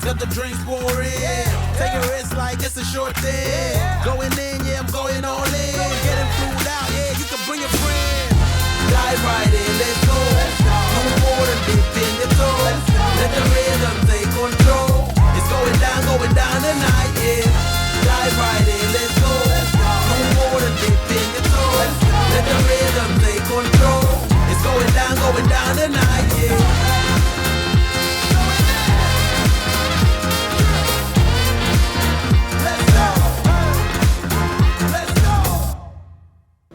Shots got the drinks pouring. Take a risk like it's a short thing. Going in, yeah, I'm going all in. Getting food out, yeah, you can bring a friend. Dive right in, let's go. No more than dip in the toe. Let the rhythm take control. It's going down, going down tonight, yeah. Dive right in, let's go. No more than dip in the toe. Let the rhythm take control. It's going down, going down tonight, yeah.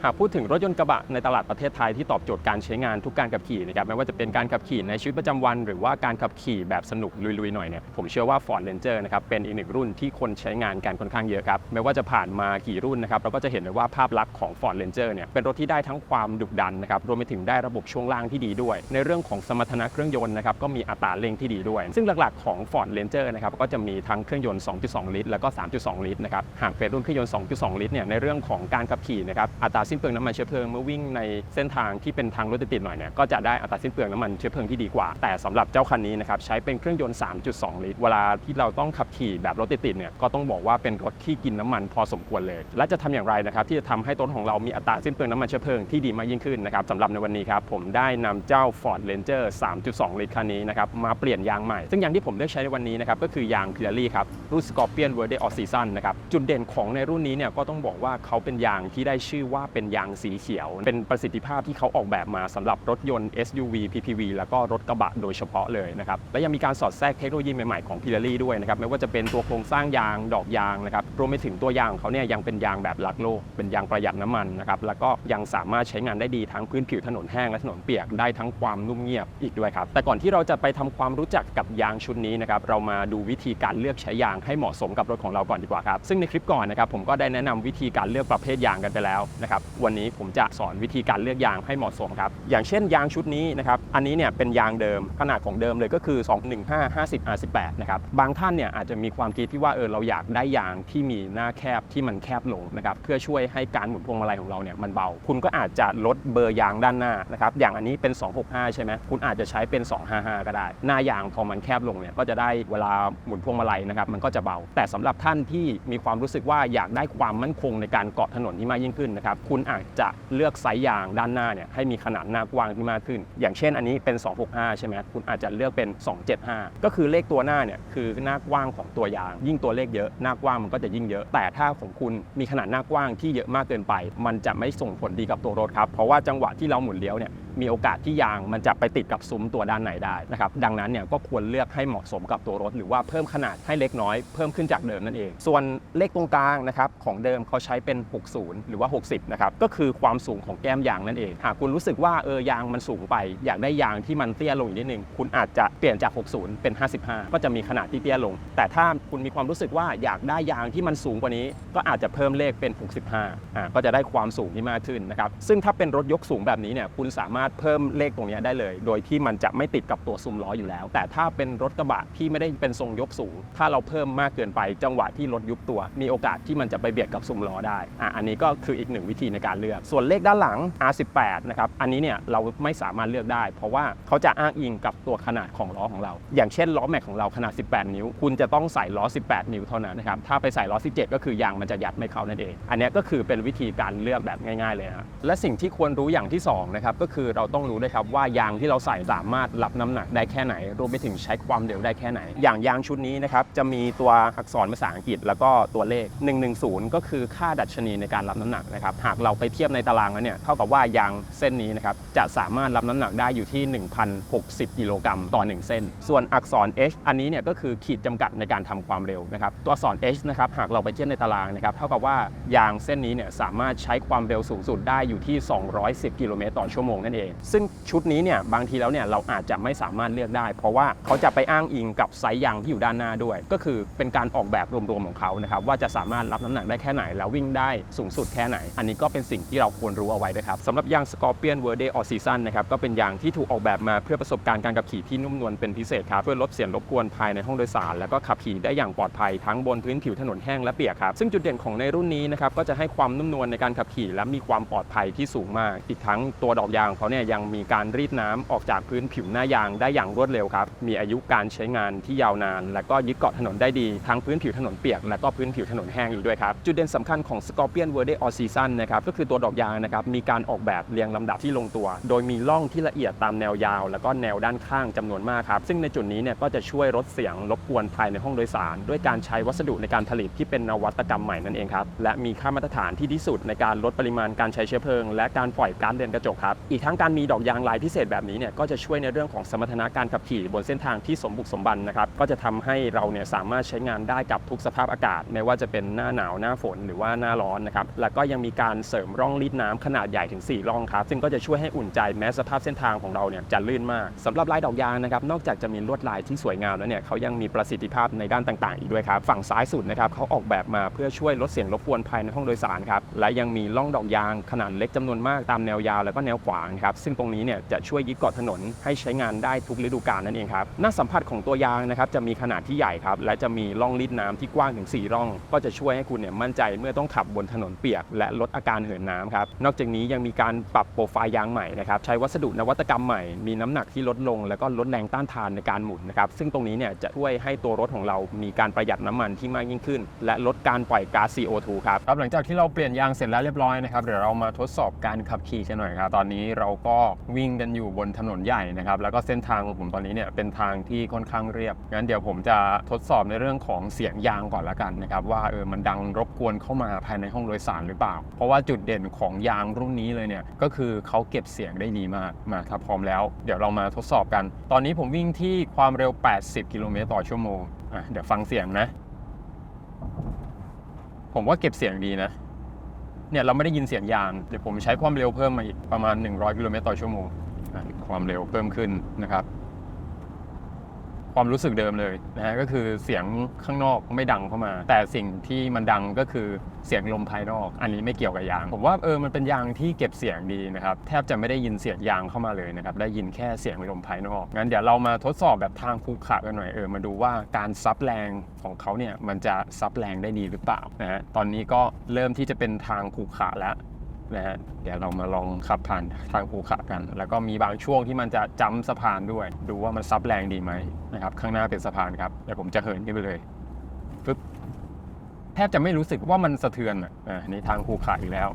หากพูดถึงรถยนต์กระบะในตลาดประเทศไทยที่ตอบโจทย์การใช้งานทุกการขับขี่นะครับไม่ว่าจะเป็นการขับขี่ในชีวิตประจำวัน หรือว่าการขับขี่แบบสนุกลุยๆหน่อยเนี่ยผมเชื่อว่า Ford Ranger นะครับเป็นอีกหนึ่งรุ่นที่คนใช้งานกันค่อนข้างเยอะครับไม่ว่าจะผ่านมากี่รุ่นนะครับเราก็จะเห็นเลยว่าภาพลักษณ์ของ Ford Ranger เนี่ยเป็นรถที่ได้ทั้งความดุดันนะครับรวมไปถึงได้ระบบช่วงล่างที่ดีด้วย ในเรื่องของสมรรถนะเครื่องยนต์นะครับก็มีอัตราเร่งที่ดีด้วย ซึ่งหลักๆของ Ford Ranger นะครับก็จะมีทั้งเครื่องยนต์ 2.2 ลิตร แล้วก็ 3.2 ลิตรนะครับหากเป็นรุ่นเครื่องยนต์ 2.2 ลิตรเนี่ยในเรื่องของการขับขี่นะครับอัตราสินเปลืองน้ำมันเชื้อเพลิงเมื่อวิ่งในเส้นทางที่เป็นทางรถติดๆหน่อยเนี่ยก็จะได้อัตราสิ้นเปลืองน้ำมันเชื้อเพลิงที่ดีกว่า แต่สำหรับเจ้าคันนี้นะครับใช้เป็นเครื่องยนต์ 3.2 ลิตร เวลาที่เราต้องขับขี่แบบรถติดๆเนี่ยก็ต้องบอกว่าเป็นรถที่กินน้ำมันพอสมควรเลย และจะทำอย่างไรนะครับที่จะทำให้รถของเรามีอัตราสิ้นเปลืองน้ำมันเชื้อเพลิงที่ดีมากยิ่งขึ้นนะครับสำหรับในวันนี้ครับผมได้นำเจ้า Ford Ranger 3.2 ลิตรคันนี้นะครับมาเปลี่ยนยางใหม่ ซึ่งยางที่ผมเลือกใช้ในวันนี้นะครับก็คือยาง Pirelli ครับรุ่น Scorpion Verde All Season นะครับจุดเด่นของในรุ่นนี้เนี่ยก็ต้องบอกว่าเขาเป็นยางที่ได้ชื่อว่าเป็นยางสีเขียว เป็นประสิทธิภาพที่เขาออกแบบมาสำหรับรถยนต์ SUV PPV แล้วก็รถกระบะโดยเฉพาะเลยนะครับและยังมีการสอดแทรกเทคโนโลยีใหม่ๆของพิลารีด้วยนะครับไม่ว่าจะเป็นตัวโครงสร้างยางดอกยางนะครับรวมไปถึงตัวยางของเขาเนี่ยยังเป็นยางแบบรักโลก เป็นยางประหยัดน้ำมันนะครับ แล้วก็ยังสามารถใช้งานได้ดีทั้งพื้นผิวถนนแห้งและถนนเปียกได้ทั้งความนุ่มเงียบอีกด้วยครับ แต่ก่อนที่เราจะไปทำความรู้จักกับยางชุดนี้นะครับ เรามาดูวิธีการเลือกใช้ยางให้เหมาะสมกับรถของเราก่อนดีกว่าครับ ซึ่งในคลิปก่อนนะครับผมก็ได้แนะนำวิธีการเลือกประเภทยางกันไปแล้วนะครับ วันนี้ผมจะสอนวิธีการเลือกยางให้เหมาะสมครับ อย่างเช่นยางชุดนี้นะครับ อันนี้เนี่ยเป็นยางเดิมขนาดของเดิมเลยก็คือ 215 50 R18 นะครับ บางท่านเนี่ยอาจจะมีความคิดที่ว่าเออเราอยากได้ยางที่มีหน้าแคบที่มันแคบลงนะครับเพื่อช่วยให้การหมุนพวงมาลัยของเราเนี่ยมันเบา คุณก็อาจจะลดเบอร์ยางด้านหน้านะครับอย่างอันนี้เป็น 265 ใช่ไหมคุณอาจจะใช้เป็น 255 ก็ได้ หน้ายางพอมันแคบลงเนี่ยก็จะได้เวลาหมุนพวงมาลัยนะครับมันก็จะเบา แต่สำหรับท่านที่มีความรู้สึกว่าอยากได้ความมั่นคงในการเกาะถนนที่มากยิ่งขึ้นนะครับคุณอาจจะเลือกไซส์ยางด้านหน้าเนี่ยให้มีขนาดหน้ากว้างที่มากขึ้น อย่างเช่นอันนี้เป็น 265 ใช่ไหมคุณอาจจะเลือกเป็น 275 ก็คือเลขตัวหน้าเนี่ยคือหน้ากว้างของตัวยาง ยิ่งตัวเลขเยอะหน้ากว้างมันก็จะยิ่งเยอะ แต่ถ้าของคุณมีขนาดหน้ากว้างที่เยอะมากเกินไป มันจะไม่ส่งผลดีกับตัวรถครับ เพราะว่าจังหวะที่เราหมุนเลี้ยวเนี่ย มีโอกาสที่ยางมันจะไปติดกับซุ้มตัวด้านในได้นะครับดังนั้นเนี่ยก็ควรเลือกให้เหมาะสมกับตัวรถ หรือว่าเพิ่มขนาดให้เล็กน้อยเพิ่มขึ้นจากเดิมนั่นเอง ส่วนเลขตรงกลางนะครับของเดิมเขาใช้เป็น 60 หรือว่า 60นะครับก็คือความสูงของแก้มยางนั่นเองหากคุณรู้สึกว่าเออยางมันสูงไป อยากได้ยางที่มันเตี้ยลงอีกนิดนึงคุณอาจจะเปลี่ยนจาก 60 เป็น 55 ก็จะมีขนาดที่เตี้ยลง แต่ถ้าคุณมีความรู้สึกว่าอยากได้ยางที่มันสูงกว่านี้ ก็อาจจะเพิ่มเลขเป็น 65อ่าก็จะได้ความสูงที่มากขึ้นนะครับซึ่งถ้าเป็นรถยกสูงแบบนี้เนี่ยคุณสามารถเพิ่มเลขตรงนี้ได้เลย โดยที่มันจะไม่ติดกับตัวซุ้มล้ออยู่แล้ว แต่ถ้าเป็นรถกระบะที่ไม่ได้เป็นทรงยกสูง ถ้าเราเพิ่มมากเกินไปจังหวะที่รถยุบตัว มีโอกาสที่มันจะไปเบียดกับซุ้มล้อได้อะอันนี้ก็คืออีกหนึ่งวิธีในการเลือก ส่วนเลขด้านหลัง R18 นะครับอันนี้เนี่ยเราไม่สามารถเลือกได้ เพราะว่าเขาจะอ้างอิงกับตัวขนาดของล้อของเรา อย่างเช่นล้อแม็กของเราขนาด 18 นิ้ว คุณจะต้องใส่ล้อ 18 นิ้วเท่านั้นนะครับถ้าไปใส่ล้อ 17 ก็คือยางมันจะยัดไม่เข้านั่นเอง อันนี้ยก็คือเป็นวิธีการเลือกแบบง่าย ๆเลยนะและสิ่งที่ควรรู้อย่างที่สองนะครับก็คือเราต้องรู้ด้วยครับว่ายางที่เราใส่สามารถรับน้ำหนักได้แค่ไหน รวมไปถึงใช้ความเร็วได้แค่ไหน อย่างยางชุดนี้นะครับจะมีตัวอักษรภาษาอังกฤษแล้วก็ตัวเลข 110 ก็คือค่าดัชนีในการรับน้ำหนักนะครับหากเราไปเทียบในตารางแล้วเนี่ยเท่ากับว่ายางเส้นนี้นะครับจะสามารถรับน้ำหนักได้อยู่ที่ 1,060 กิโลกรัมต่อ 1 เส้น ส่วนอักษร H อันนี้เนี่ยก็คือขีดจำกัดในการทำความเร็วนะครับตัวอักษร H นะครับหากเราไปเทียบในตารางนะครับเท่ากับว่ายางเส้นนี้เนี่ยสามารถใช้ความเร็วสูงสุดได้อยู่ที่ 210 กิโลเมตรต่อชั่วโมงนั่นเองซึ่งชุดนี้เนี่ยบางทีแล้วเนี่ยเราอาจจะไม่สามารถเลือกได้ เพราะว่าเขาจะไปอ้างอิงกับไซส์ยางที่อยู่ด้านหน้าด้วย ก็คือเป็นการออกแบบรวมๆของเขานะครับว่าจะสามารถรับน้ำหนักได้แค่ไหน แล้ววิ่งได้สูงสุดแค่ไหน อันนี้ก็เป็นสิ่งที่เราควรรู้เอาไว้ด้วยครับสำหรับยาง Scorpion Verde All Season นะครับก็เป็นยางที่ถูกออกแบบมาเพื่อประสบการณ์การขับขี่ที่นุ่มนวลเป็นพิเศษครับเพื่อลดเสียงรบกวนภายในห้องโดยสาร แล้วก็ขับขี่ได้อย่างปลอดภัยทั้งบนพื้นผิวถนนแห้งและเปียกครับซึ่งจุดเด่นของในรุ่นนี้นะครับก็จะให้ความนุ่มนวลในการขับขี่ และมีความปลอดภัยที่สูงมากอีกทั้งตัวดอกยางเขาเนี่ยยังมีการรีดน้ำออกจากพื้นผิวหน้ายางได้อย่างรวดเร็วครับ มีอายุการใช้งานที่ยาวนาน และก็ยึดเกาะถนนได้ดีทั้งพื้นผิวถนนเปียก และก็พื้นผิวถนนแห้งอีกด้วยครับ จุดเด่นสำคัญของ Scorpion Verde All Season นะครับก็คือตัวดอกยางนะครับมีการออกแบบเรียงลำดับที่ลงตัว โดยมีร่องที่ละเอียดตามแนวยาว แล้วก็แนวด้านข้างจำนวนมากครับซึ่งในจุดนี้เนี่ยก็จะช่วยลดเสียงรบกวนภายในห้องโดยสาร ด้วยการใช้วัสดุในการผลิตที่เป็นนวัตกรรมใหม่นั่นเองครับและมีค่ามาตรฐานที่ที่สุดในการลดปริมาณการใช้เชื้อเพลิง และการปล่อยก๊าซเรือนกระจกครับอีกทั้งการมีดอกยางลายพิเศษแบบนี้เนี่ยก็จะช่วยในเรื่องของสมรรถนะการขับขี่บนเส้นทางที่สมบุกสมบันนะครับก็จะทำให้เราเนี่ยสามารถใช้งานได้กับทุกสภาพอากาศ ไม่ว่าจะเป็นหน้าหนาวหน้าฝนหรือว่าหน้าร้อนนะครับแล้วก็ยังมีการเสริมร่องรีดน้ำขนาดใหญ่ถึง 4 ร่องครับซึ่งก็จะช่วยให้อุ่นใจแม้สภาพเส้นทางของเราเนี่ยจะลื่นมากสำหรับลายดอกยางนะครับนอกจากจะมีลวดลายที่สวยงามแล้วเนี่ยเขายังมีประสิทธิภาพในด้านต่างๆ อีกด้วยครับฝั่งซ้ายสุดนะครับเขาออกแบบมาเพื่อช่วยลดเสียงรบกวนภายในห้องโดยสารครับและยังมีร่องดอกยางขนาดเล็กจำนวนมากตามแนวยาวแล้วก็แนวขวางครับซึ่งตรงนี้เนี่ยจะช่วยยึดเกาะถนนให้ใช้งานได้ทุกฤดูกาลนั่นเองครับหน้าสัมผัสของตัวยางนะครับจะมีขนาดที่ใหญ่ครับและจะมีร่องรีดน้ำที่กว้างถึง 4 ร่อง ก็จะช่วยให้คุณเนี่ยมั่นใจเมื่อต้องขับบนถนนเปียก และลดอาการเหินน้ำครับนอกจากนี้ยังมีการปรับโปรไฟล์ยางใหม่นะครับใช้วัสดุนวัตกรรมใหม่มีน้ำหนักที่ลดลง แล้วก็ลดแรงต้านทานในการหมุนนะครับซึ่งตรงนี้เนี่ยจะช่วยให้ตัวรถของเรามีการประหยัดน้ำมันที่มากยิ่งขึ้น และลดการปล่อยก๊าซ CO2 ครับครับหลังจากที่เราเปลี่ยนยางเสร็จแล้วเรียบร้อยนะครับเดี๋ยวเรามาทดสอบการขับขี่กันหน่อยครับตอนนี้เราก็วิ่งกันอยู่บนถนนใหญ่นะครับ แล้วก็เส้นทางของผมตอนนี้เนี่ยเป็นทางที่ค่อนข้างเรียบ งั้นเดี๋ยวผมจะทดสอบในเรื่องของเสียงยางก่อนละกันนะครับ ว่าเออมันดังรบกวนเข้ามาภายในห้องโดยสารหรือเปล่า เพราะว่าจุดเด่นของยางรุ่นนี้เลยเนี่ยก็คือเขาเก็บเสียงได้ดีมากมาครับพร้อมแล้ว เดี๋ยวเรามาทดสอบกัน ตอนนี้ผมวิ่งที่ความเร็ว 80 กิโลเมตรต่อชั่วโมงอะเดี๋ยวฟังเสียงนะ ผมว่าเก็บเสียงดีนะ เนี่ยเราไม่ได้ยินเสียงยานเดี๋ยวผมใช้ความเร็วเพิ่มมาอีกประมาณ 100 กิโลเมตรต่อชั่วโมงความเร็วเพิ่มขึ้นนะครับ ความรู้สึกเดิมเลยนะฮะก็คือเสียงข้างนอกไม่ดังเข้ามา แต่สิ่งที่มันดังก็คือเสียงลมภายนอก อันนี้ไม่เกี่ยวกับยาง ผมว่าเออมันเป็นยางที่เก็บเสียงดีนะครับแทบจะไม่ได้ยินเสียงยางเข้ามาเลยนะครับได้ยินแค่เสียงลมภายนอกงั้นเดี๋ยวเรามาทดสอบแบบทางคูขระกันหน่อยเออมาดูว่าการซับแรงของเขาเนี่ยมันจะซับแรงได้ดีหรือเปล่านะฮะตอนนี้ก็เริ่มที่จะเป็นทางคูขระแล้ว นะฮะเดี๋ยวเรามาลองขับผ่านทางภูเขากัน แล้วก็มีบางช่วงที่มันจะจำสะพานด้วย ดูว่ามันซับแรงดีไหมนะครับข้างหน้าเป็นสะพานครับเดี๋ยวผมจะเหินขึ้นไปเลยปึ๊บแทบจะไม่รู้สึกว่ามันสะเทือนอะอ่านี่ทางภูเขาอีกแล้ว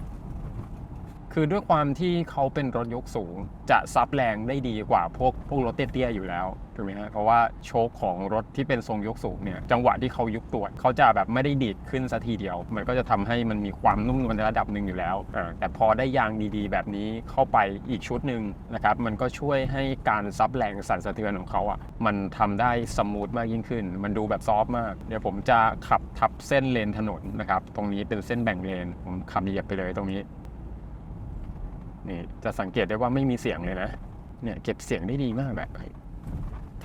คือด้วยความที่เขาเป็นรถยกสูง จะซับแรงได้ดีกว่าพวกพวกรถเตี้ยๆอยู่แล้วถูกไหมฮะเพราะว่าโชคของรถที่เป็นทรงยกสูงเนี่ยจังหวะที่เขายุบตัวเขาจะแบบไม่ได้ดีดขึ้นสัทีเดียว มันก็จะทำให้มันมีความนุ่มนวลในระดับหนึ่งอยู่แล้วแต่พอได้ยางดีๆ แบบนี้เข้าไปอีกชุดหนึ่งนะครับมันก็ช่วยให้การซับแรงสั่นสะเทือนของเขาอะมันทำได้สมูทมากยิ่งขึ้น มันดูแบบซอฟต์มากเดี๋ยวผมจะขับทับเส้นเลนถนนนะครับตรงนี้เป็นเส้นแบ่งเลนผมขับเหยียบไปเลยตรงนี้ นี่จะสังเกตได้ว่าไม่มีเสียงเลยนะ เนี่ยเก็บเสียงได้ดีมากแบบ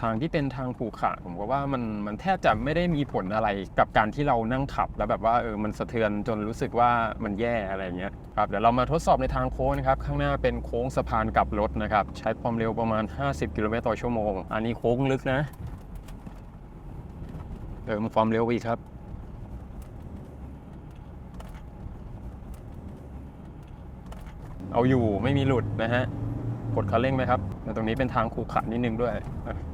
ทางที่เป็นทางผูกขระผมก็ว่ามันมันแทบจะไม่ได้มีผลอะไรกับการที่เรานั่งขับ แล้วแบบว่าเออมันสะเทือนจนรู้สึกว่ามันแย่อะไรเงี้ยครับเดี๋ยวเรามาทดสอบในทางโค้งนะครับ ข้างหน้าเป็นโค้งสะพานกลับรถนะครับ ใช้ความเร็วประมาณ 50 กิโลเมตรต่อชั่วโมง อันนี้โค้งลึกนะ เติมความเร็วอีกครับ เอาอยู่ไม่มีหลุดนะฮะ กดคันเร่งไหมครับแต่ตรงนี้เป็นทางขรุขระนิดนึงด้วย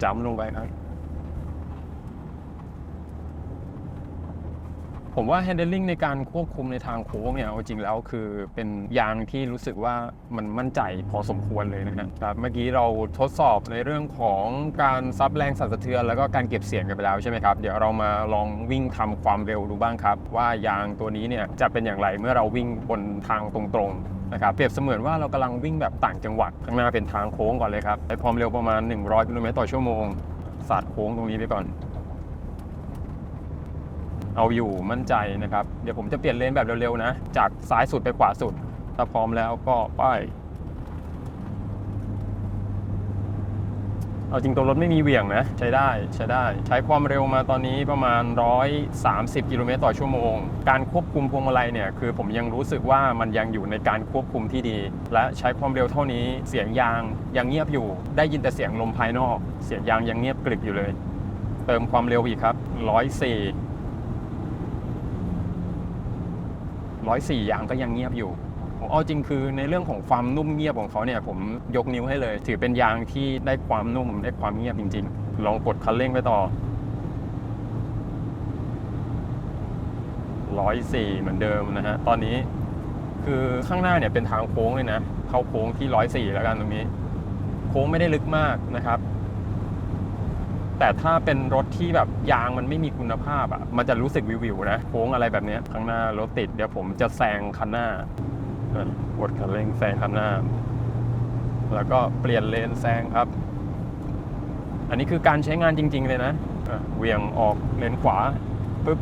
จ้ำลงไปครับ ผมว่า handling ในการควบคุมในทางโค้งเนี่ยเอาจริงแล้วคือเป็นยางที่รู้สึกว่ามันมั่นใจพอสมควรเลยนะครับ เมื่อกี้เราทดสอบในเรื่องของการซับแรงสั่นสะเทือนแล้วก็การเก็บเสียงกันไปแล้วใช่ไหมครับ เดี๋ยวเรามาลองวิ่งทำความเร็วดูบ้างครับ ว่ายางตัวนี้เนี่ยจะเป็นอย่างไรเมื่อเราวิ่งบนทางตรงๆ นะครับเปรียบเสมือนว่าเรากำลังวิ่งแบบต่างจังหวัดข้างหน้าเป็นทางโค้งก่อนเลยครับใช้ความเร็วประมาณ 100กิโลเมตรต่อชั่วโมงสาดโค้งตรงนี้ไปก่อน เอาอยู่มั่นใจนะครับ เดี๋ยวผมจะเปลี่ยนเลนแบบเร็วๆนะ จากซ้ายสุดไปขวาสุด ถ้าพร้อมแล้วก็ไป เอาจริงตัวรถไม่มีเหวี่ยงนะใช้ได้ใช้ได้ ใช้ความเร็วมาตอนนี้ประมาณ 130 กิโลเมตรต่อชั่วโมง การควบคุมพวงมาลัยเนี่ยคือผมยังรู้สึกว่ามันยังอยู่ในการควบคุมที่ดี และใช้ความเร็วเท่านี้เสียงยางยังเงียบอยู่ ได้ยินแต่เสียงลมภายนอก เสียงยางยังเงียบกริบอยู่เลย เติมความเร็วอีกครับ 104ร้อยสี่ยางก็ยังเงียบอยู่ ผมเอาจริงคือในเรื่องของความนุ่มเงียบของเขาเนี่ยผมยกนิ้วให้เลย ถือเป็นยางที่ได้ความนุ่มได้ความเงียบจริง ๆ ลองกดคันเร่งไปต่อร้อยสี่เหมือนเดิมนะฮะตอนนี้คือข้างหน้าเนี่ยเป็นทางโค้งเลยนะ เข้าโค้งที่ร้อยสี่แล้วกันตรงนี้ โค้งไม่ได้ลึกมากนะครับ แต่ถ้าเป็นรถที่แบบยางมันไม่มีคุณภาพอะมันจะรู้สึกวิวๆนะ โค้งอะไรแบบนี้ข้างหน้ารถติดเดี๋ยวผมจะแซงคันหน้า กดคันเร่งแซงคันหน้า แล้วก็เปลี่ยนเลนแซงครับ อันนี้คือการใช้งานจริง ๆ เลยนะเหวี่ยงออกเลนขวาปุ๊บ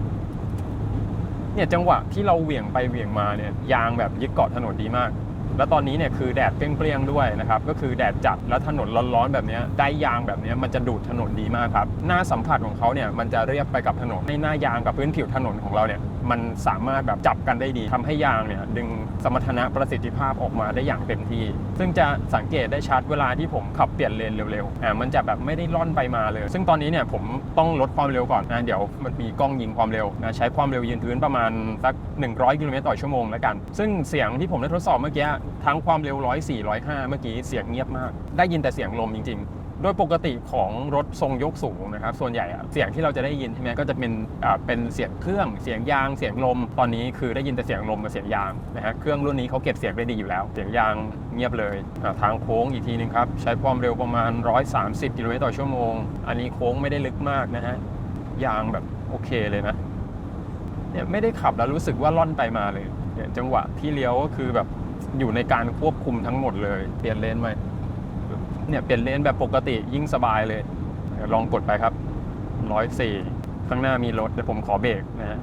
เนี่ยจังหวะที่เราเหวี่ยงไปเหวี่ยงมาเนี่ยยางแบบยึดเกาะถนนดีมาก แล้วตอนนี้เนี่ยคือแดดเปรี้ยงๆด้วยนะครับก็คือแดดจัดแล้วถนนร้อนๆแบบนี้ได้ยางแบบนี้มันจะดูดถนนดีมากครับหน้าสัมผัสของเขาเนี่ยมันจะเรียบไปกับถนนในหน้ายางกับพื้นผิวถนนของเราเนี่ย มันสามารถแบบจับกันได้ดีทำให้ยางเนี่ยดึงสมรรถนะประสิทธิภาพออกมาได้อย่างเต็มที่ ซึ่งจะสังเกตได้ชัดเวลาที่ผมขับเปลี่ยนเลนเร็วๆอ่ามันจะแบบไม่ได้ล่อนไปมาเลย ซึ่งตอนนี้เนี่ยผมต้องลดความเร็วก่อนนะเดี๋ยวมันมีกล้องยิงความเร็วนะใช้ความเร็วยืนพื้นประมาณสัก 100กิโลเมตรต่อชั่วโมงแล้วกัน ซึ่งเสียงที่ผมได้ทดสอบเมื่อกี้ทั้งความเร็ว104 105เมื่อกี้เสียงเงียบมาก ได้ยินแต่เสียงลมจริงๆ โดยปกติของรถทรงยกสูงนะครับ ส่วนใหญ่เสียงที่เราจะได้ยินใช่ไหมก็จะเป็นเป็นเสียงเครื่องเสียงยางเสียงลม ตอนนี้คือได้ยินแต่เสียงลมกับเสียงยางนะฮะเครื่องรุ่นนี้เขาเก็บเสียงได้ดีอยู่แล้ว เสียงยางเงียบเลยทางโค้งอีกทีนึงครับใช้ความเร็วประมาณ 130กิโลเมตรต่อชั่วโมง อันนี้โค้งไม่ได้ลึกมากนะฮะยางแบบโอเคเลยนะเนี่ยไม่ได้ขับแล้วรู้สึกว่าล่อนไปมาเลยเนี่ยจังหวะที่เลี้ยวก็คือแบบอยู่ในการควบคุมทั้งหมดเลย เปลี่ยนเลนไหม เนี่ยเปลี่ยนเลนแบบปกติยิ่งสบายเลย ลองกดไปครับร้อยสี่ข้างหน้ามีรถเดี๋ยวผมขอเบรกนะฮะ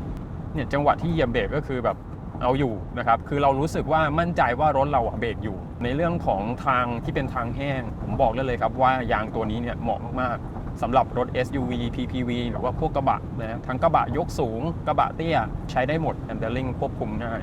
เนี่ยจังหวะที่เหยียบเบรกก็คือแบบเอาอยู่นะครับคือเรารู้สึกว่ามั่นใจว่ารถเราเบรกอยู่ ในเรื่องของทางที่เป็นทางแห้ง ผมบอกได้เลยครับว่ายางตัวนี้เนี่ยเหมาะมากๆสำหรับรถ SUV PPV หรือว่าพวกกระบะนะฮะทั้งกระบะยกสูง กระบะเตี้ยใช้ได้หมด handling ควบคุมง่าย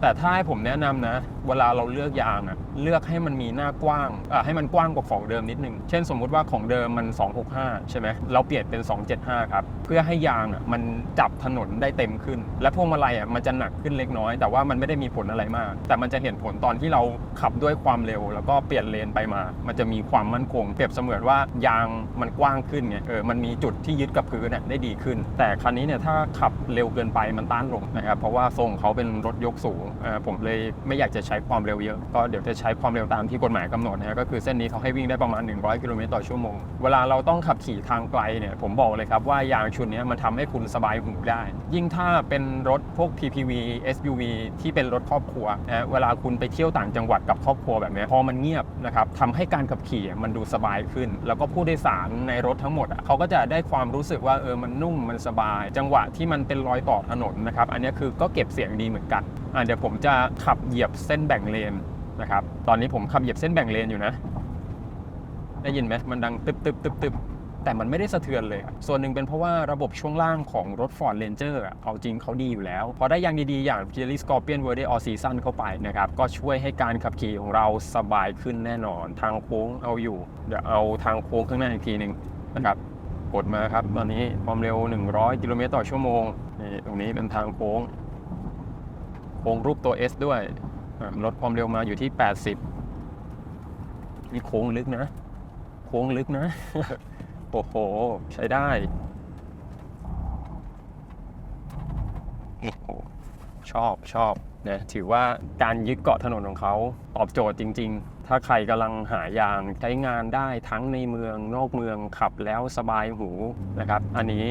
แต่ถ้าให้ผมแนะนำนะ เวลาเราเลือกยางอะเลือกให้มันมีหน้ากว้างอะให้มันกว้างกว่าของเดิมนิดนึง เช่นสมมุติว่าของเดิมมัน 265 ใช่ไหมเราเปลี่ยนเป็น 275 ครับ เพื่อให้ยางอะมันจับถนนได้เต็มขึ้น และพวงมาลัยอะมันจะหนักขึ้นเล็กน้อย แต่ว่ามันไม่ได้มีผลอะไรมาก แต่มันจะเห็นผลตอนที่เราขับด้วยความเร็ว แล้วก็เปลี่ยนเลนไปมา มันจะมีความมั่นคง เปรียบเสมือนว่ายางมันกว้างขึ้นไงเออมันมีจุดที่ยึดกับพื้นน่ะได้ดีขึ้น แต่คันนี้เนี่ยถ้าขับเร็วเกินไปมันต้านลมนะครับเพราะว่าทรงเขาเป็นรถยกสูงผมเลยไม่อยากจะใช้ความเร็วเยอะ ก็เดี๋ยวจะใช้ความเร็วตามที่กฎหมายกำหนดนะก็คือเส้นนี้เขาให้วิ่งได้ประมาณ 100 กิโลเมตรต่อชั่วโมง เวลาเราต้องขับขี่ทางไกลเนี่ยผมบอกเลยครับว่ายางชุดนี้มันทำให้คุณสบายหูได้ ยิ่งถ้าเป็นรถพวก PPV SUV ที่เป็นรถครอบครัวนะเวลาคุณไปเที่ยวต่างจังหวัดกับครอบครัวแบบนี้พอมันเงียบนะครับทำให้การขับขี่มันดูสบายขึ้น แล้วก็ผู้โดยสารในรถทั้งหมดอะเขาก็จะได้ความรู้สึกว่าเออมันนุ่มมันสบาย จังหวะที่มันเป็นรอยต่อถนนนะครับอันนี้คือก็เก็บเสียงดีเหมือนกัน อะเดี๋ยวผมจะขับเหยียบเส้นแบ่งเลนนะครับ ตอนนี้ผมขับเหยียบเส้นแบ่งเลนอยู่นะ ได้ยินไหมมันดังตึบตึบตึบตึบแต่มันไม่ได้สะเทือนเลย ส่วนหนึ่งเป็นเพราะว่าระบบช่วงล่างของรถ Ford Ranger อะเอาจริงเขาดีอยู่แล้ว พอได้ยางดีๆ อย่าง Jelly Scorpion Verde All Season เข้าไปนะครับ ก็ช่วยให้การขับขี่ของเราสบายขึ้นแน่นอน ทางโค้งเอาอยู่ เดี๋ยวเอาทางโค้งข้างหน้าอีกทีหนึ่งนะครับกดมาครับ ตอนนี้ความเร็ว 100 กิโลเมตรต่อชั่วโมงนี่ตรงนี้เป็นทางโค้ง โค้งรูปตัว S ด้วยลดความเร็วมาอยู่ที่ 80 นี่โค้งลึกนะ โค้งลึกนะ โอ้โห ใช้ได้โอ้โหชอบชอบนะถือว่าการยึดเกาะถนนของเขาตอบโจทย์จริง ๆ ถ้าใครกำลังหายางใช้งานได้ทั้งในเมืองนอกเมืองขับแล้วสบายหูนะครับ อันนี้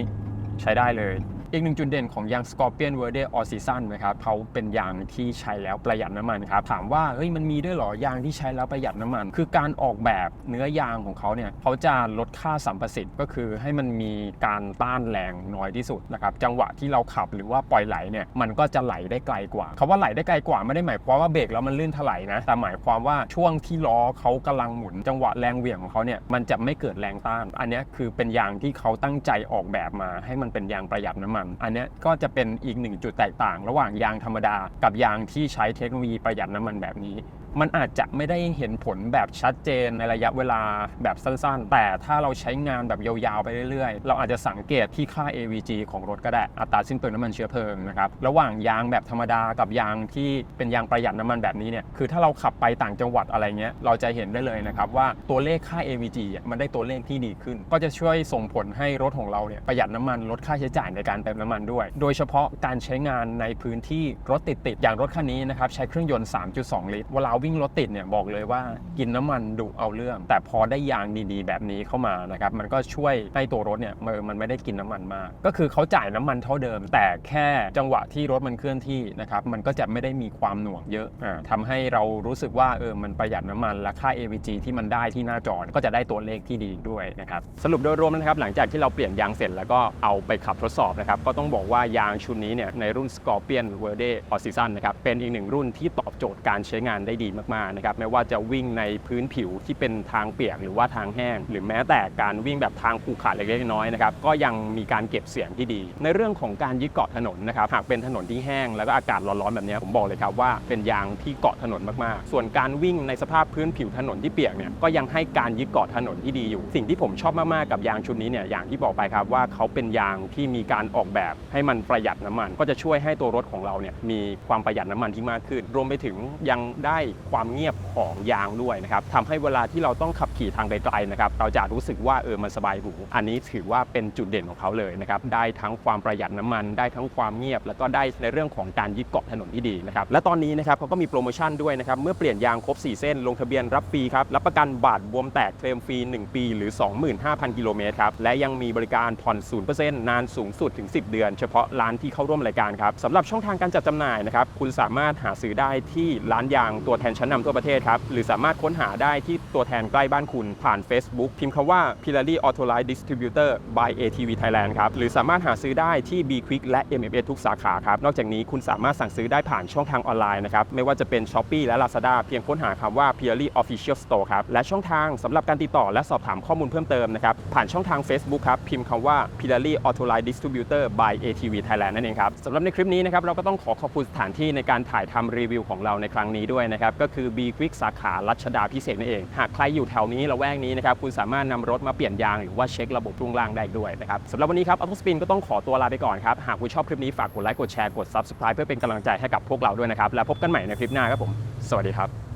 ใช้ได้เลย อีกหนึ่งจุดเด่นของยาง Scorpion Verde All Season นะครับเขาเป็นยางที่ใช้แล้วประหยัดน้ำมันครับถามว่าเฮ้ยมันมีด้วยหรอยางที่ใช้แล้วประหยัดน้ำมัน คือการออกแบบเนื้อยางของเขาเนี่ยเขาจะลดค่าสัมประสิทธิ์ก็คือให้มันมีการต้านแรงน้อยที่สุดนะครับจังหวะที่เราขับหรือว่าปล่อยไหลเนี่ยมันก็จะไหลได้ไกลกว่าคำว่าไหลได้ไกลกว่าไม่ได้หมายความว่าเบรกแล้วมันลื่นถลายนะแต่หมายความว่าช่วงที่ล้อเขากำลังหมุน จังหวะแรงเหวี่ยงของเขาเนี่ยมันจะไม่เกิดแรงต้าน อันนี้คือเป็นยางที่เขาตั้งใจออกแบบมาให้มันเป็นยางประหยัดน้ำมันอันนี้ก็จะเป็นอีกหนึ่งจุดแตกต่าง ระหว่างยางธรรมดา กับยางที่ใช้เทคโนโลยีประหยัดน้ำมันแบบนี้ มันอาจจะไม่ได้เห็นผลแบบชัดเจนในระยะเวลาแบบสั้นๆ แต่ถ้าเราใช้งานแบบยาวๆไปเรื่อยๆ เราอาจจะสังเกตที่ค่า AVG ของรถก็ได้อัตราสิ้นเปลืองน้ำมันเชื้อเพลิงนะครับระหว่างยางแบบธรรมดากับยางที่เป็นยางประหยัดน้ำมันแบบนี้เนี่ยคือถ้าเราขับไปต่างจังหวัดอะไรเงี้ยเราจะเห็นได้เลยนะครับว่าตัวเลขค่า AVG มันได้ตัวเลขที่ดีขึ้น ก็จะช่วยส่งผลให้รถของเราเนี่ยประหยัดน้ำมันลดค่าใช้จ่ายในการเติมน้ำมันด้วย โดยเฉพาะการใช้งานในพื้นที่รถติดๆอย่างรถคันนี้นะครับใช้เครื่องยนต์ 3.2 ลิตร เวลาวิ่งรถติดเนี่ยบอกเลยว่ากินน้ำมันดุเอาเรื่อง แต่พอได้ยางดีๆ แบบนี้เข้ามานะครับมันก็ช่วยให้ตัวรถเนี่ยมันไม่ได้กินน้ำมันมาก ก็คือเขาจ่ายน้ำมันเท่าเดิม แต่แค่จังหวะที่รถมันเคลื่อนที่นะครับมันก็จะไม่ได้มีความหน่วงเยอะอ่าทำให้เรารู้สึกว่าเออมันประหยัดน้ำมันและค่า AVG ที่มันได้ที่หน้าจอก็จะได้ตัวเลขที่ดีด้วยนะครับสรุปโดยรวมนะครับหลังจากที่เราเปลี่ยนยางเสร็จแล้วก็เอาไปขับทดสอบนะครับก็ต้องบอกว่ายางชุดนี้เนี่ยในรุ่น Scorpion Verde All Season นะครับเป็นอีกหนึ่งรุ่นที่ตอบโจทย์การใช้งานได้ดีมากๆนะครับไม่ว่าจะวิ่งในพื้นผิวที่เป็นทางเปียกหรือว่าทางแห้ง หรือแม้แต่การวิ่งแบบทางภูขาดเล็กๆน้อยๆนะครับก็ยังมีการเก็บเสียงที่ดี ในเรื่องของการยึดเกาะถนนนะครับหากเป็นถนนที่แห้งแล้วก็อากาศร้อนๆแบบนี้ผมบอกเลยครับว่าเป็นยางที่เกาะถนนมากๆ ส่วนการวิ่งในสภาพพื้นผิวถนนที่เปียกเนี่ยก็ยังให้การยึดเกาะถนนที่ดีอยู่ สิ่งที่ผมชอบมากๆกับยางชุดนี้เนี่ยอย่างที่บอกไปครับว่าเขาเป็นยางที่มีการออกแบบให้มันประหยัดน้ำมัน ก็จะช่วยให้ตัวรถของเราเนี่ยมีความประหยัดน้ำมันที่มากขึ้น รวมไปถึงยังได้ความเงียบของยางด้วยนะครับทำให้เวลาที่เราต้องขับขี่ทางไกลๆนะครับเราจะรู้สึกว่าเออมันสบายหูอันนี้ถือว่าเป็นจุดเด่นของเขาเลยนะครับได้ทั้งความประหยัดน้ำมัน ได้ทั้งความเงียบ แล้วก็ได้ในเรื่องของการยึดเกาะถนนที่ดีนะครับและตอนนี้นะครับเขาก็มีโปรโมชั่นด้วยนะครับเมื่อเปลี่ยนยางครบ 4 เส้น ลงทะเบียนรับฟรีครับรับประกันบาดบวมแตกเคลมฟรี1ปี หรือ 25,000กิโลเมตรครับและยังมีบริการผ่อน0%นานสูงสุดถึง10เดือน เฉพาะร้านที่เข้าร่วมรายการครับสำหรับช่องทางการจัดจำหน่ายนะครับคุณสามารถหาซื้อได้ที่ร้านยางตัวแทนชั้นนำทั่วประเทศครับหรือสามารถค้นหาได้ที่ตัวแทนใกล้บ้านคุณผ่าน Facebook พิมพ์คำว่า Pirelli Autolite Distributor by ATV Thailand ครับหรือสามารถหาซื้อได้ที่ B Quick และ MFS ทุกสาขาครับนอกจากนี้คุณสามารถสั่งซื้อได้ผ่านช่องทางออนไลน์นะครับไม่ว่าจะเป็น Shopee และ Lazada เพียงค้นหาคำว่า Pirelli Official Store ครับและช่องทางสำหรับการติดต่อและสอบถามข้อมูลเพิ่มเติมนะครับผ่านช่องทาง Facebook ครับพิมพ์คำว่า Pirelli Autolite Distributor by ATV Thailand นั่นเองครับสำหรับในคลิปนี้นะครับเราก็ต้องขอขอบคุณสถานที่ในการถ่ายทำรีวิวของเราในครั้งนี้ด้วยนะครับก็คือ B Quick สาขารัชดาพิเศษนั่นเอง หากใครอยู่แถวนี้ละแวกนี้นะครับคุณสามารถนำรถมาเปลี่ยนยางหรือว่าเช็คระบบรุ่งล่างได้ด้วยนะครับสำหรับวันนี้ครับออโตสปินก็ต้องขอตัวลาไปก่อนครับหากคุณชอบคลิปนี้ฝากกดไลค์กดแชร์กด Subscribe เพื่อเป็นกำลังใจให้กับพวกเราด้วยนะครับแล้วพบกันใหม่ในคลิปหน้าครับผมสวัสดีครับ